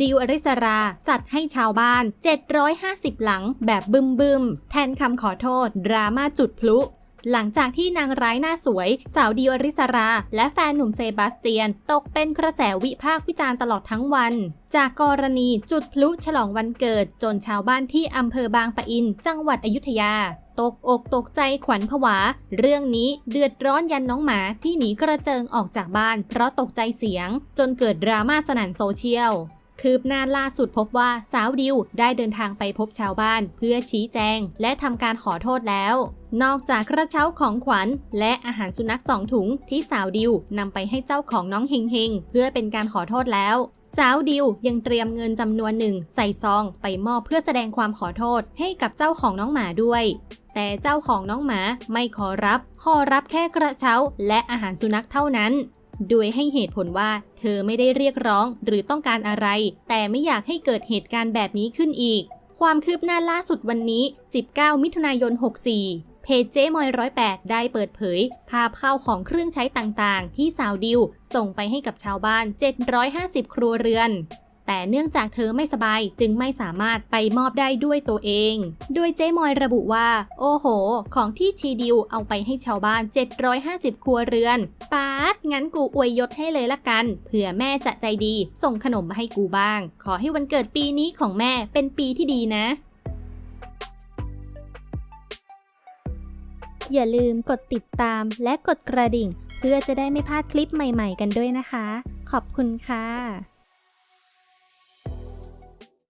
ดิวอริสราจัดให้ชาวบ้าน 750 หลังแบบบึมบึมๆ แทนคำขอโทษ ดราม่าจุดพลุหลังจากที่นางร้ายหน้าสวย สาวดิวอริสรา และแฟนหนุ่มเซบาสเตียน ตกเป็นกระแสวิพากษ์วิจารณ์ตลอดทั้งวัน จากกรณีจุดพลุฉลองวันเกิด จนชาวบ้านที่อำเภอบางปะอิน จังหวัดอยุธยา ตกอกตกใจขวัญผวา เรื่องนี้เดือดร้อนยันน้องหมาที่หนีกระเจิงออกจากบ้าน เพราะตกใจเสียง จนเกิดดราม่าสนั่นโซเชียล คืบหน้าล่าสุดพบว่าสาวดิวได้เดินทางไปพบชาวบ้าน เพื่อชี้แจง และทำการขอโทษแล้ว นอกจากกระเช้าของขวัญ และอาหารสุนัขสองถุงที่สาวดิวนำไปให้เจ้าของน้องเฮงเฮงเพื่อเป็นการขอโทษแล้ว สาวดิวยังเตรียมเงินจำนวนหนึ่งใส่ซองไปมอบเพื่อแสดงความขอโทษให้กับเจ้าของน้องหมาด้วยแต่เจ้าของน้องหมาไม่ขอรับ ขอรับแค่กระเช้าและอาหารสุนัขเท่านั้น โดยให้เหตุผลว่าเธอไม่ได้เรียกร้องหรือต้องการอะไร แต่ไม่อยากให้เกิดเหตุการณ์แบบนี้ขึ้นอีก ความคืบหน้าล่าสุดวันนี้ 19 มิถุนายน 64เพจเจมอยร้อยแปดได้เปิดเผย ภาพข้าวของเครื่องใช้ต่างๆ ที่สาวดิว ส่งไปให้กับชาวบ้าน 750 ครัวเรือน แต่เนื่องจากเธอไม่สบายจึงไม่สามารถไปมอบได้ด้วยตัวเอง โดยเจ๊มอยระบุว่า โอ้โห ของที่ชีดิวเอาไปให้ชาวบ้าน 750 ครัวเรือนป๊าดงั้นกูอวยยศให้เลยละกัน เผื่อแม่จะใจดี ส่งขนมมาให้กูบ้าง ขอให้วันเกิดปีนี้ของแม่เป็นปีที่ดีนะอย่าลืมกดติดตามและกดกระดิ่ง เพื่อจะได้ไม่พลาดคลิปใหม่ๆกันด้วยนะคะ ขอบคุณค่ะ